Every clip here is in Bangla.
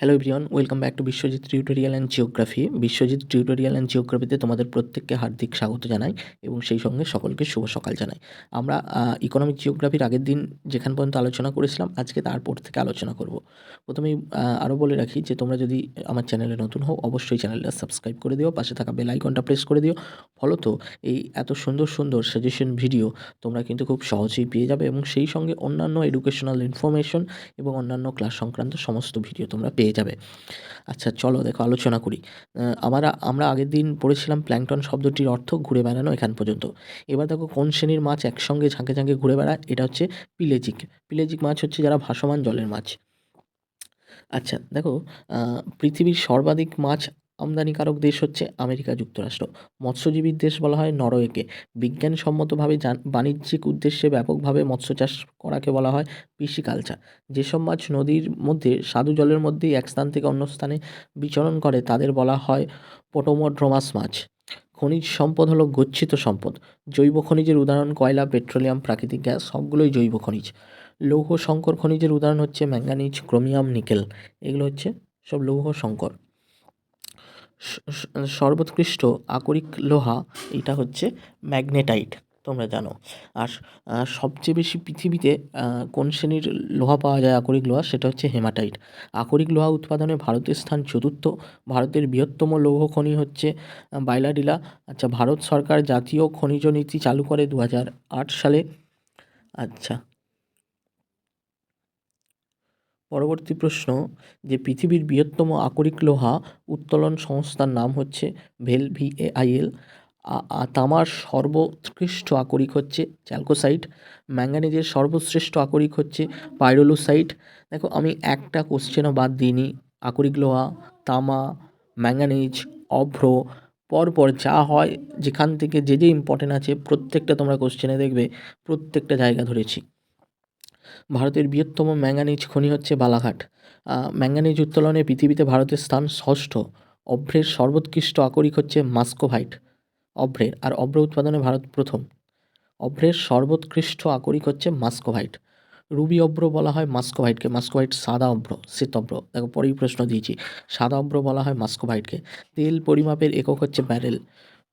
Hello everyone welcome back to Biswajit tutorial and geography Biswajit tutorial and জিওগ্রাফিতে তোমাদের প্রত্যেককে হার্দিক স্বাগত জানাই এবং সেই সঙ্গে সকলকে শুভ সকাল জানাই। আমরা ইকোনমিক জিওগ্রাফির আগের দিন যেখান পর্যন্ত আলোচনা করেছিলাম, আজকে তারপর থেকে আলোচনা করব। প্রথমেই আরও বলে রাখি যে তোমরা যদি আমার চ্যানেলে নতুন হও, অবশ্যই চ্যানেলটা সাবস্ক্রাইব করে দিও, পাশে থাকা বেল আইকনটা প্রেস করে দিও। ফলত এই এত সুন্দর সুন্দর সাজেশন ভিডিও তোমরা কিন্তু খুব সহজেই পেয়ে যাবে এবং সেই সঙ্গে অন্যান্য এডুকেশনাল ইনফরমেশন এবং অন্যান্য ক্লাস সংক্রান্ত সমস্ত ভিডিও তোমরা পেয়ে যাবে। আচ্ছা চলো দেখো, আলোচনা করি। আমরা আমরা আগের দিন পড়েছিলাম প্ল্যাংটন শব্দটির অর্থ ঘুরে বেড়ানো এখান পর্যন্ত। এবার দেখো, কোন শ্রেণির মাছ একসঙ্গে ঝাঁকে ঝাঁকে ঘুরে বেড়ায়, এটা হচ্ছে পিলেজিক। পিলেজিক মাছ হচ্ছে যারা ভাসমান জলের মাছ। আচ্ছা দেখো পৃথিবীর সর্বাধিক মাছ আমদানিকারক দেশ হচ্ছে আমেরিকা যুক্তরাষ্ট্র। মৎস্যজীবীর দেশ বলা হয় নরওয়েকে। বিজ্ঞানসম্মতভাবে বাণিজ্যিক উদ্দেশ্যে ব্যাপকভাবে মৎস্য চাষ করাকে বলা হয় পিসিকালচার। যেসব মাছ নদীর মধ্যে স্বাদু জলের মধ্যেই এক স্থান থেকে অন্য স্থানে বিচরণ করে, তাদের বলা হয় পোটোমোড্রোমাস মাছ। খনিজ সম্পদ হলো গচ্ছিত সম্পদ। জৈব খনিজের উদাহরণ কয়লা, পেট্রোলিয়াম, প্রাকৃতিক গ্যাস, সবগুলোই জৈব খনিজ। লৌহ সংকর খনিজের উদাহরণ হচ্ছে ম্যাঙ্গানিজ ক্রোমিয়াম, নিকেল। এগুলো হচ্ছে সব লৌহ সংকর সর্বোৎকৃষ্ট আকরিক লোহা, এটা হচ্ছে ম্যাগনেটাইট, তোমরা জানো। আর সবচেয়ে বেশি পৃথিবীতে কোন শ্রেণির লোহা পাওয়া যায় আকরিক লোহা, সেটা হচ্ছে হেমাটাইট। আকরিক লোহা উৎপাদনে ভারতের স্থান চতুর্থ, ভারতের বৃহত্তম লৌহ খনি হচ্ছে বাইলাডিলা আচ্ছা ভারত সরকার জাতীয় খনিজ নীতি চালু করে দু হাজার আট সালে। আচ্ছা পরবর্তী প্রশ্ন, যে পৃথিবীর বৃহত্তম আকরিক লোহা উত্তোলন সংস্থার নাম হচ্ছে ভেল ভি ভিএআইএল তামার সর্বোৎকৃষ্ট আকরিক হচ্ছে চ্যালকোসাইট, ম্যাঙ্গানিজের সর্বশ্রেষ্ঠ আকরিক হচ্ছে পাইরোলোসাইট। দেখো, আমি একটা কোশ্চেনও বাদ দিইনি, আকরিক লোহা, তামা, ম্যাঙ্গানিজ, অভ্র, পরপর যা হয়, যেখান থেকে যে যে ইম্পর্টেন্ট আছে, প্রত্যেকটা তোমরা কোশ্চেনে দেখবে, প্রত্যেকটা জায়গা ধরেছি। ভারতের বৃহত্তম ম্যাঙ্গানিজ খনি হচ্ছে বালাঘাট। ম্যাঙ্গানিজ উত্তোলনে পৃথিবীতে ভারতের স্থান ষষ্ঠ। অভ্রের সর্বোৎকৃষ্ট আকরিক হচ্ছে মাস্কোভাইট, অভ্রের, আর অভ্র উৎপাদনে ভারত প্রথম। অভ্রের সর্বোৎকৃষ্ট আকরিক হচ্ছে মাস্কোভাইট। রুবি অভ্র বলা হয় মাস্কোভাইটকে, মাস্কোভাইট সাদা অভ্র শ্বেত অভ্র। দেখো, পরেই প্রশ্ন দিয়েছি। সাদা অভ্র বলা হয় মাস্কোভাইটকে। তেল পরিমাপের একক হচ্ছে ব্যারেল।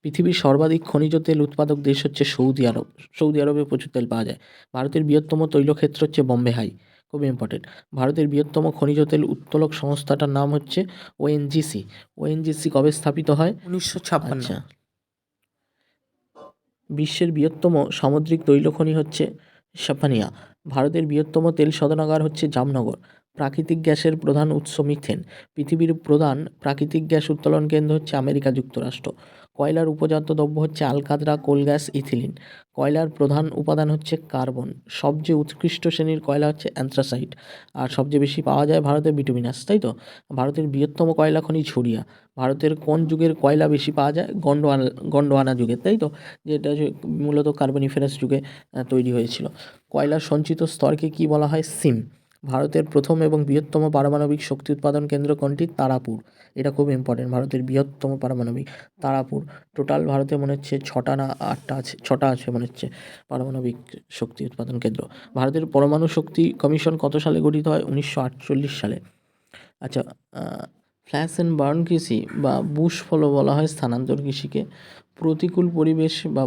পৃথিবীর সর্বাধিক খনিজ তেল উৎপাদক দেশ হচ্ছে সৌদি আরব। সৌদি আরবে প্রচুর তেল পাওয়া যায়। ভারতের বৃহত্তম তৈলক্ষেত্র হচ্ছে বম্বে হাই খুব ইম্পর্টেন্ট ভারতের বৃহত্তম খনিজ তেল উত্তোলক সংস্থাটার নাম হচ্ছে ওএনজিসি ওএনজিসি কবে স্থাপিত হয়? উনিশশো ছাপ্পান্ন। আচ্ছা। বিশ্বের বৃহত্তম সামুদ্রিক তৈল খনি হচ্ছে সাফানিয়া। ভারতের বৃহত্তম তেল শোধনাগার হচ্ছে জামনগর। প্রাকৃতিক গ্যাসের প্রধান উৎস মিথেন। পৃথিবীর প্রধান প্রাকৃতিক গ্যাস উত্তোলন কেন্দ্র হচ্ছে আমেরিকা যুক্তরাষ্ট্র। কয়লার উপজাত দ্রব্য হচ্ছে আলকাতরা কোল গ্যাস, ইথিলিন। কয়লার প্রধান উপাদান হচ্ছে কার্বন। সবচেয়ে উৎকৃষ্ট শ্রেণির কয়লা হচ্ছে অ্যান্থ্রাসাইট। আর সবচেয়ে বেশি পাওয়া যায় ভারতের বিটুমিনাস, তাই তো? ভারতের বৃহত্তম কয়লা খনি ঝুরিয়া ভারতের কোন যুগের কয়লা বেশি পাওয়া যায়? গন্ডোয়ানা গন্ডোয়ানা যুগের তাই তো? যেটা মূলত কার্বনিফেরাস যুগে তৈরি হয়েছিল। কয়লার সঞ্চিত স্তরকে কি বলা হয়? সিম। ভারতের প্রথম এবং বৃহত্তম পারমাণবিক শক্তি উৎপাদন কেন্দ্র কোনটি? তারাপুর। এটা খুব ইম্পর্টেন্ট ভারতের বৃহত্তম পারমাণবিক তারাপুর। টোটাল ভারতে মনে হচ্ছে ছটা না আটটা আছে, ছটা আছে মনে হচ্ছে পারমাণবিক শক্তি উৎপাদন কেন্দ্র। ভারতের পরমাণু শক্তি কমিশন কত সালে গঠিত হয়? উনিশশো আটচল্লিশ সালে। আচ্ছা ফ্ল্যাশ অ্যান্ড বার্ন কৃষি বা বুশ ফলো বলা হয় স্থানান্তর কৃষিকে। প্রতিকূল পরিবেশ বা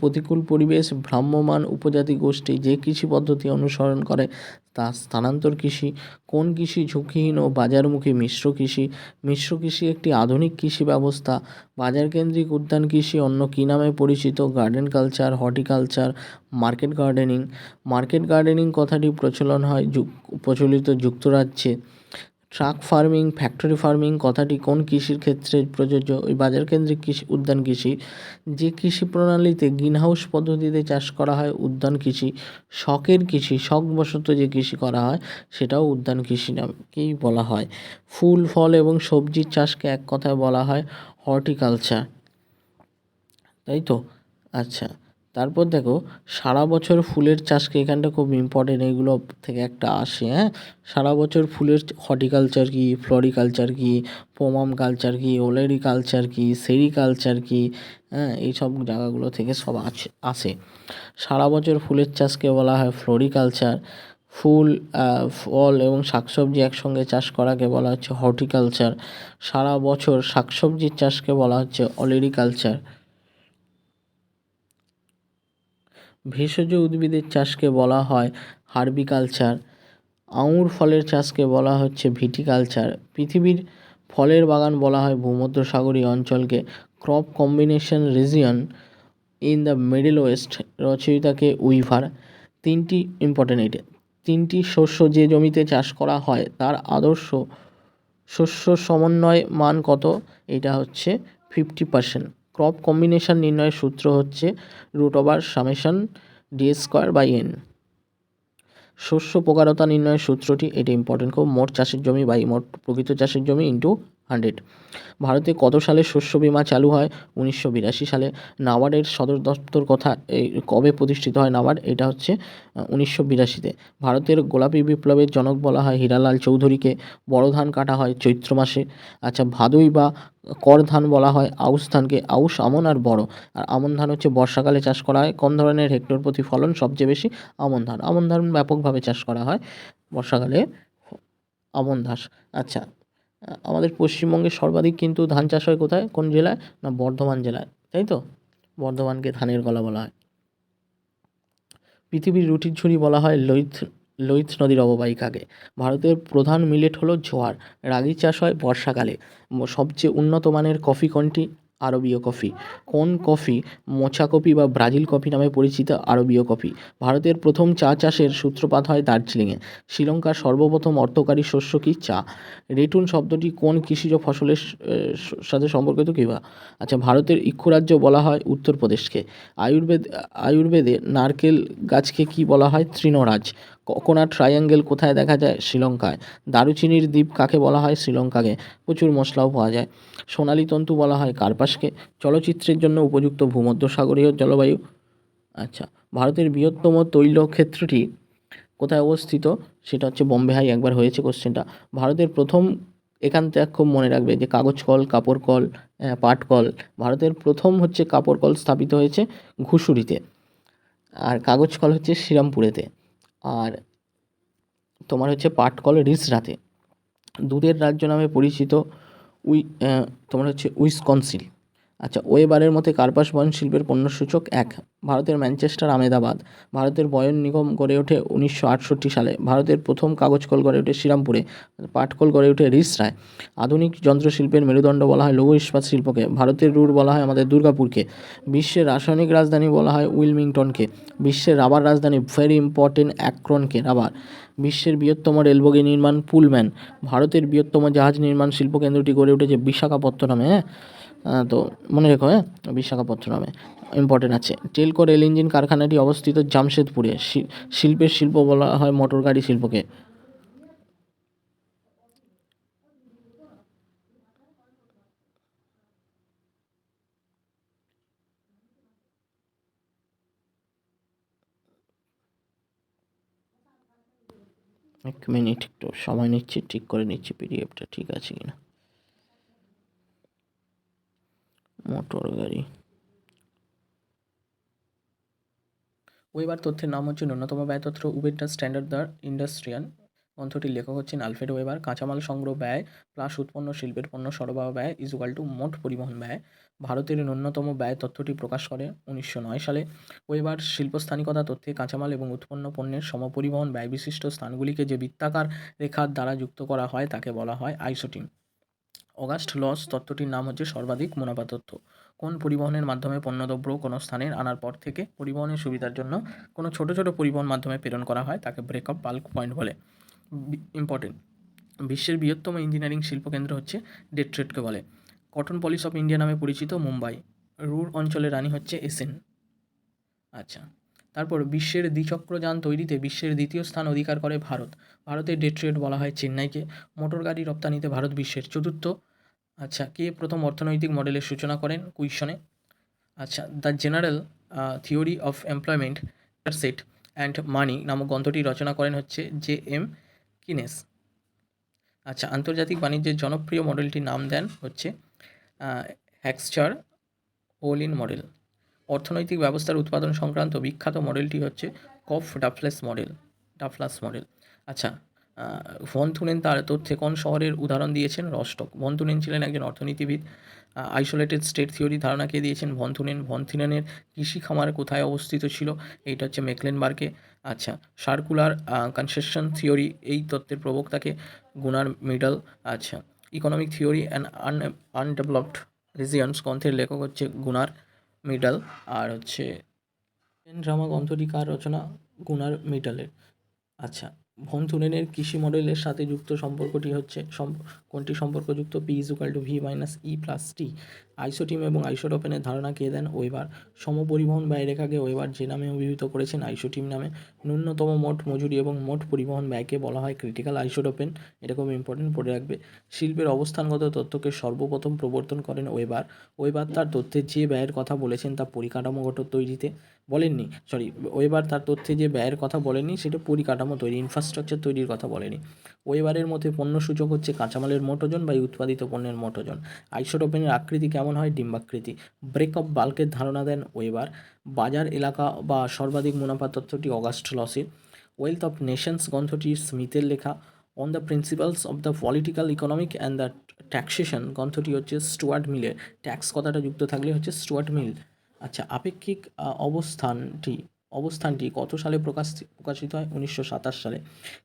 প্রতিকূল পরিবেশ ভ্রাম্যমান উপজাতি গোষ্ঠী যে কৃষি পদ্ধতি অনুসরণ করে তা স্থানান্তর কৃষি। কোন কৃষি ঝুঁকিহীন ও বাজারমুখী মিশ্র কৃষি? মিশ্র কৃষি একটি আধুনিক কৃষি ব্যবস্থা। বাজারকেন্দ্রিক উদ্যান কৃষি অন্য কী নামে পরিচিত? Garden culture, horticulture, market gardening. Market gardening কথাটি প্রচলন হয় প্রচলিত যুক্তরাজ্যে। ট্রাক ফার্মিং, ফ্যাক্টরি ফার্মিং, কথাটি কোন কৃষির ক্ষেত্রে প্রযোজ্য? ওই বাজার কেন্দ্রিক কৃষি, উদ্যান কৃষি। যে কৃষি প্রণালীতে গ্রিন হাউস পদ্ধতিতে চাষ করা হয়, উদ্যান কৃষি। শখের কৃষি, শখবশত যে কৃষি করা হয়, সেটাও উদ্যান কৃষি নামকেই বলা হয়। ফুল, ফল এবং সবজির চাষকে এক কথায় বলা হয় হর্টিকালচার। তাই তো? আচ্ছা। তারপর দেখো, সারা বছর ফুলের চাষকে এখানটা খুব ইম্পর্টেন্ট এইগুলো থেকে একটা আসে হ্যাঁ? সারা বছর ফুলের হর্টিকালচার কী, ফ্লোরিকালচার কী পোমাম কালচার কী ওলেরি কালচার কী, সেরিকালচার কী হ্যাঁ? এইসব জায়গাগুলো থেকে সব আছে, আসে। সারা বছর ফুলের চাষকে বলা হয় ফ্লোরিকালচার। ফুল ফল এবং শাকসবজি একসঙ্গে চাষ করাকে বলা হচ্ছে হর্টিকালচার। সারা বছর শাকসবজির চাষকে বলা হচ্ছে অলেরিকালচার ভেষজ উদ্ভিদের চাষকে বলা হয় হার্বিকালচার। আঙুর ফলের চাষকে বলা হচ্ছে ভিটিকালচার। পৃথিবীর ফলের বাগান বলা হয় ভূমধ্যসাগরীয় অঞ্চলকে। Crop combination region in the middle west রচয়িতাকে Weaver. তিনটি ইম্পর্টেন্ট তিনটি শস্য যে জমিতে চাষ করা হয়, তার আদর্শ শস্য সমন্বয় মান কত? এটা হচ্ছে ফিফটি পার্সেন্ট। ক্রপ কম্বিনেশন নির্ণয়ের সূত্র হচ্ছে root over summation d square by n শস্য প্রকারতা নির্ণয়ের সূত্রটি, এটা ইম্পর্টেন্ট খুব, মোট চাষের জমি বাই মোট প্রকৃত চাষের জমি ইন্টু হান্ড্রেড। ভারতে কত সালে শস্য বীমা চালু হয়? উনিশশো বিরাশি সালে। নাবার্ডের সদর দপ্তর কথা কবে প্রতিষ্ঠিত হয় নাবার্ড এটা হচ্ছে উনিশশো বিরাশিতে। ভারতের গোলাপি বিপ্লবের জনক বলা হয় হীরালাল চৌধুরীকে। বড় ধান কাটা হয় চৈত্র মাসে। আচ্ছা ভাদুই বা কর ধান বলা হয় আউশ ধানকে। আউশ, আমন আর বড়। আর আমন ধান হচ্ছে বর্ষাকালে চাষ করা হয়। কোন ধরনের হেক্টর প্রতি ফলন সবচেয়ে বেশি? আমন ধান। আমন ধান ব্যাপকভাবে চাষ করা হয় বর্ষাকালে আমন ধাস। আচ্ছা আমাদের পশ্চিমবঙ্গে সর্বাধিক কিন্তু ধান চাষ হয় কোথায়? কোন জেলায়? না, বর্ধমান জেলায়। তাই তো? বর্ধমানকে ধানের গলা বলা হয়। পৃথিবীর রুটির ঝুড়ি বলা হয় লোহিত লোহিত নদীর অববাহিকাকে। ভারতের প্রধান মিলেট হলো জোয়ার। রাগি চাষ হয় বর্ষাকালে। সবচেয়ে উন্নত মানের কফি কোনটি? আরবীয় কফি। কোন কফি? মোচা কফি বা ব্রাজিল কফি নামে পরিচিত আরবীয় কফি। ভারতের প্রথম চা চাষের সূত্রপাত হয় দার্জিলিংয়ে। শ্রীলঙ্কার সর্বপ্রথম অর্থকারী শস্য কি চা? রেটুন শব্দটি কোন কৃষিজ ফসলের সাথে সম্পর্কিত কিবা আচ্ছা ভারতের ইক্ষুরাজ্য বলা হয় উত্তরপ্রদেশকে। আয়ুর্বেদ, আয়ুর্বেদে নারকেল গাছকে কি বলা হয়? তৃণরাজ। কোকোনাট ট্রায়াঙ্গেল কোথায় দেখা যায়? শ্রীলঙ্কায়। দারুচিনির দ্বীপ কাকে বলা হয়? শ্রীলঙ্কাকে। প্রচুর মশলাও পাওয়া যায়। সোনালী তন্তু বলা হয় কার্পাসকে। চলচ্চিত্রের জন্য উপযুক্ত ভূমধ্যসাগরীয় জলবায়ু। আচ্ছা ভারতের বৃহত্তম তৈল ক্ষেত্রটি কোথায় অবস্থিত? সেটা হচ্ছে বম্বে হাই, একবার হয়েছে কোশ্চেনটা। ভারতের প্রথম, এখান থেকে খুব মনে রাখবে যে কাগজ কল কাপড় কল পাট কল ভারতের প্রথম হচ্ছে কাপড় কল স্থাপিত হয়েছে ঘুষুরিতে। আর কাগজ কল হচ্ছে শ্রীরামপুরেতে। আর তোমার হচ্ছে পাটকল কল রিসরাতে দুধের রাজ্য নামে পরিচিত উই তোমার হচ্ছে উইসকনসিল আচ্ছা ওয়েবারের মতে কার্পাস বয়ন শিল্পের পণ্যসূচক এক, ভারতের ম্যানচেস্টার আমেদাবাদ, ভারতের বয়ন নিগম গড়ে ওঠে উনিশশো আটষট্টি সালে, ভারতের প্রথম কাগজ কল গড়ে ওঠে শ্রীরামপুরে, পাটকল গড়ে ওঠে রিসরায় আধুনিক যন্ত্রশিল্পের মেরুদণ্ড বলা হয় লৌহ ইস্পাত শিল্পকে, ভারতের রুট বলা হয় আমাদের দুর্গাপুরকে, বিশ্বের রাসায়নিক রাজধানী বলা হয় উইলমিংটনকে, বিশ্বের রাবার রাজধানী ভেরি ইম্পর্টেন্ট অ্যাক্রনকে, রাবার, বিশ্বের বৃহত্তম রেলবগি নির্মাণ পুলম্যান, ভারতের বৃহত্তম জাহাজ নির্মাণ শিল্পকেন্দ্রটি গড়ে উঠেছে বিশাখাপত্তনমে হ্যাঁ? তো মনে রেখো হ্যাঁ? বিশাখাপত্তনমে। ইম্পর্টেন্ট আছে। টেলকো রেল ইঞ্জিন কারখানাটি অবস্থিত জামশেদপুরে। শিল্পের শিল্প বলা হয় মোটর গাড়ি শিল্পকে। এক মিনিট একটু সময় নিচ্ছি, ঠিক করে নিচ্ছি পিডিএফটা ঠিক আছে কিনা। মোটর গাড়ি। ওয়েবার তথ্যের নাম হচ্ছে ন্যূনতম ব্যয় তথ্য উবেরটা স্ট্যান্ডার্ড দ্য ইন্ডাস্ট্রিয়াল গ্রন্থটির লেখক হচ্ছেন আলফ্রেড ওয়েবার। কাঁচামাল সংগ্রহ ব্যয় প্লাস উৎপন্ন শিল্পের পণ্য সরবরাহ ব্যয় ইজুকাল টু মোট পরিবহন ব্যয়। ভারতের ন্যূনতম ব্যয় তথ্যটি প্রকাশ করে উনিশশো নয় সালে। ওয়েবার শিল্পস্থানিকতা, তথ্যে কাঁচামাল এবং উৎপন্ন পণ্যের সমপরিবহন ব্যয় বিশিষ্ট স্থানগুলিকে যে বৃত্তাকার রেখার দ্বারা যুক্ত করা হয় তাকে বলা হয় আইসোটিন। অগাস্ট লস তত্ত্বটির নাম হচ্ছে সর্বাধিক মুনাফা তথ্য কোন পরিবহনের মাধ্যমে পণ্যদ্রব্য কোনো স্থানে আনার পর থেকে পরিবহনের সুবিধার জন্য কোনো ছোট ছোট পরিবহন মাধ্যমে প্রেরণ করা হয়, তাকে ব্রেকআপ বাল্ক পয়েন্ট বলে। ইম্পর্টেন্ট বিশ্বের বৃহত্তম ইঞ্জিনিয়ারিং শিল্পকেন্দ্র হচ্ছে ডেট্রেটকে বলে। কটন পলিস অফ ইন্ডিয়া নামে পরিচিত মুম্বাই। রুর অঞ্চলের রানী হচ্ছে এসেন আচ্ছা। তারপর বিশ্বের দ্বিচক্রযান তৈরিতে বিশ্বের দ্বিতীয় স্থান অধিকার করে ভারত। ভারতের ডেট্রেট বলা হয় চেন্নাইকে। মোটর গাড়ি রপ্তানিতে ভারত বিশ্বের চতুর্থ। আচ্ছা কে প্রথম অর্থনৈতিক মডেলের সূচনা করেন কুইশনে? আচ্ছা the general theory of employment, set, and money নামক গ্রন্থটি রচনা করেন হচ্ছে জে এম কিনেস। আচ্ছা আন্তর্জাতিক বাণিজ্যের জনপ্রিয় মডেলটির নাম দেন হচ্ছে হ্যাক্সচার ওলিন মডেল। অর্থনৈতিক ব্যবস্থার উৎপাদন সংক্রান্ত বিখ্যাত মডেলটি হচ্ছে Cobb Douglas model, Douglas model. আচ্ছা ভন থুনেন তার তথ্যে কোন শহরের উদাহরণ দিয়েছেন? রস্টক। ভন থুনেন ছিলেন একজন অর্থনীতিবিদ। আইসোলেটেড স্টেট থিওরি ধারণাকে দিয়েছেন ভন থুনেন ভন থুনেনের কৃষি খামার কোথায় অবস্থিত ছিল? এইটা হচ্ছে মেকলেনবার্গে। আচ্ছা সার্কুলার কনসেশন থিওরি এই তত্ত্বের প্রবক্তাকে গুনার মিডল। আচ্ছা economic theory and un underdeveloped regions গ্রন্থের লেখক হচ্ছে গুনার। মিডল আর হচ্ছে ড্রামা গ্রন্থটি কার রচনা গুনার মিডলের। আচ্ছা ভন থুনেনের কৃষি মডেলের সাথে যুক্ত সম্পর্কটি হচ্ছে কোনটি সম্পর্কযুক্ত? P equal to V minus E plus T isotim এবং আইসোটোপেনের ধারণা কে দেন? ওয়েবার সমপরিবহন ব্যয়রেখাকে ওয়েবার যে নামে অভিহিত করেছেন আইসোটিম নামে ন্যূনতম মোট মজুরি এবং মোট পরিবহন ব্যয়কে বলা হয় ক্রিটিক্যাল আইসোটোপেন এটা খুব ইম্পর্টেন্ট পড়ে রাখবে। শিল্পের অবস্থানগত তথ্যকে সর্বপ্রথম প্রবর্তন করেন ওয়েবার ওয়েবার তার তথ্যের যে ব্যয়ের কথা বলেছেন তা পরিকাঠামোগত তৈরিতে বলেননি। সরি ওয়েবার তার তথ্যে যে ব্যয়ের কথা বলেননি সেটা পরিকাঠামো তৈরি ইনফ্রাস্ট্রাকচার তৈরির কথা বলেনি ওয়েবারের মতে পণ্য সূচক হচ্ছে কাঁচামালের মোট ওজন বা উৎপাদিত পণ্যের মোট ওজন। আইসোটোপেনের আকৃতি কেমন হয় ডিম্বাকৃতি? ব্রেক অফ বাল্কের ধারণা দেন ওয়েবার। বাজার এলাকা বা সর্বাধিক মুনাফা তথ্যটি অগাস্ট লসের ওয়েলথ অফ নেশনস গ্রন্থটি স্মিথের লেখা। On the principles of the political economic and the taxation গ্রন্থটি হচ্ছে স্টুয়ার্ট মিলের। ট্যাক্স কথাটা যুক্ত থাকলে হচ্ছে স্টুয়ার্ট মিল। আচ্ছা আপেক্ষিক অবস্থানটি অবস্থানটি কত সালে প্রকাশ, প্রকাশিত হয়? উনিশশো সাতাশ সালে।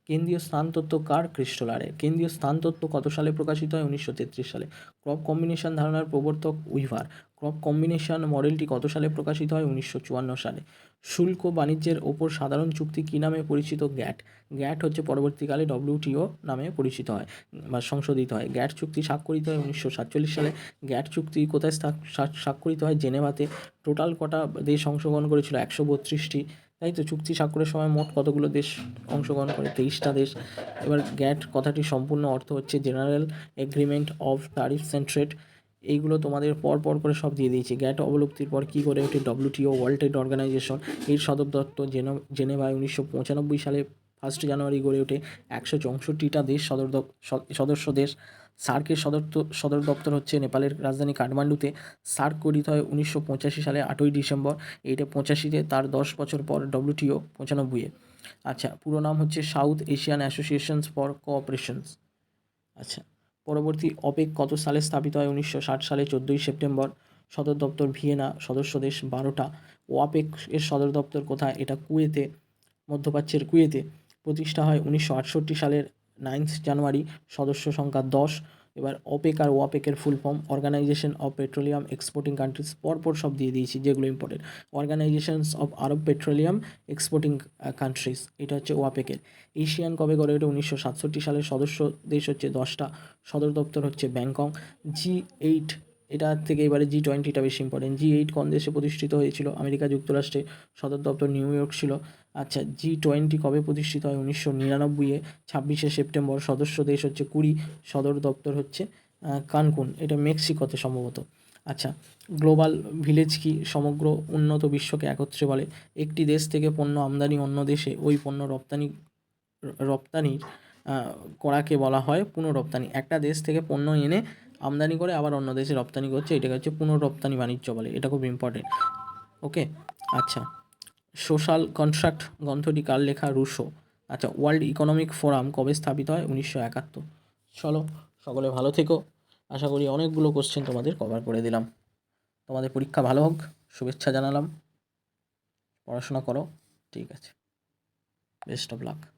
কেন্দ্রীয় স্থান তত্ত্ব কার? ক্রিস্টোলারে কেন্দ্রীয় স্থানতত্ত্ব কত সালে প্রকাশিত হয়? উনিশশো তেত্রিশ সালে। ক্রপ কম্বিনেশন ধারণার প্রবর্তক উইভার। ক্রপ কম্বিনেশন মডেলটি কত সালে প্রকাশিত হয়? উনিশশো চুয়ান্ন সালে। শুল্ক বাণিজ্যের ওপর সাধারণ চুক্তি কী নামে পরিচিত? গ্যাট। গ্যাট হচ্ছে পরবর্তীকালে ডব্লিউটিও নামে পরিচিত হয় বা সংশোধিত হয়। গ্যাট চুক্তি স্বাক্ষরিত হয় উনিশশো সাতচল্লিশ সালে। গ্যাট চুক্তি কোথায় স্বাক্ষরিত হয়? জেনেভাতে। টোটাল কটা দেশ অংশগ্রহণ করেছিল? একশো বত্রিশটি। তাই তো, চুক্তি স্বাক্ষরের সময় মোট কতগুলো দেশ অংশগ্রহণ করে? তেইশটা দেশ। এবার গ্যাট কথাটির সম্পূর্ণ অর্থ হচ্ছে general agreement of tariffs and trade এইগুলো তোমাদের পর পর করে সব দিয়ে দিয়েছি। গ্যাট অবলুপ্তির পর কী করে ওঠে ডব্লিউটিও ওয়ার্ল্ড ট্রেড অর্গানাইজেশন এর সদর দপ্তর জেনো, জেনেভায় উনিশশো পঁচানব্বই সালে ফার্স্ট জানুয়ারি গড়ে ওঠে। একশো চৌষট্টিটা দেশ সদর সদস্য দেশ। সার্কের সদর সদর দপ্তর হচ্ছে নেপালের রাজধানী কাঠমান্ডুতে। সার্ক গঠিত হয় উনিশশো পঁচাশি সালে আটই ডিসেম্বর। এইটা পঁচাশিতে তার দশ বছর পর ডব্লিউটিও পঁচানব্বইয়ে আচ্ছা পুরো নাম হচ্ছে South Asian associations for cooperations আচ্ছা। পরবর্তী অপেক কত সালে স্থাপিত হয়? উনিশশো ষাট সালে চোদ্দোই সেপ্টেম্বর, সদর দপ্তর ভিয়েনা, সদস্য দেশ বারোটা। ওয়াপেক এর সদর দপ্তর কোথায়? এটা কুয়েতে, মধ্যপ্রাচ্যের কুয়েতে। প্রতিষ্ঠা হয় উনিশশো আটষট্টি সালের নাইন্থ জানুয়ারি সদস্য সংখ্যা দশ। এবার অপেক আর ওয়াপেকের full form organization of petroleum exporting countries পরপর সব দিয়ে দিয়েছি, যেগুলো important organizations of Arab petroleum exporting countries এটা হচ্ছে ওয়াপেকের এশিয়ান কবে গড়ে? ওঠে উনিশশো সাতষট্টি সালের সদস্য দেশ হচ্ছে দশটা, সদর দপ্তর হচ্ছে ব্যাংকক। জি এইট এটা থেকে এবারে জি টোয়েন্টিটা বেশি ইম্পর্টেন্ট জি এইট কোন দেশে প্রতিষ্ঠিত হয়েছিল? আমেরিকা যুক্তরাষ্ট্রে। সদর দপ্তর নিউ ইয়র্ক ছিল। আচ্ছা জি টোয়েন্টি কবে প্রতিষ্ঠিত হয়? উনিশশো নিরানব্বইয়ে, ছাব্বিশে সেপ্টেম্বর, সদস্য দেশ হচ্ছে কুড়ি, সদর দপ্তর হচ্ছে কানকুন, এটা মেক্সিকোতে সম্ভবত। আচ্ছা গ্লোবাল ভিলেজ কি সমগ্র উন্নত বিশ্বকে একত্রে বলে? একটি দেশ থেকে পণ্য আমদানি অন্য দেশে, ওই পণ্য রপ্তানি, রপ্তানির করাকে বলা হয় পুনঃরপ্তানি। একটা দেশ থেকে পণ্য এনে আমদানি করে, আবার অন্য দেশে রপ্তানি করছে, এটাকে হচ্ছে পুনঃরপ্তানি বাণিজ্য বলে, এটা খুব ইম্পর্টেন্ট ওকে আচ্ছা সোশ্যাল কন্ট্রাক্ট গ্রন্থটি কার লেখা রুশো। আচ্ছা ওয়ার্ল্ড ইকোনমিক ফোরাম কবে স্থাপিত হয়? উনিশশো একাত্তর। চলো, সকলে ভালো থেকো। আশা করি অনেকগুলো কোশ্চেন তোমাদের কভার করে দিলাম। তোমাদের পরীক্ষা ভালো হোক, শুভেচ্ছা জানালাম। পড়াশোনা করো, ঠিক আছে। Best of luck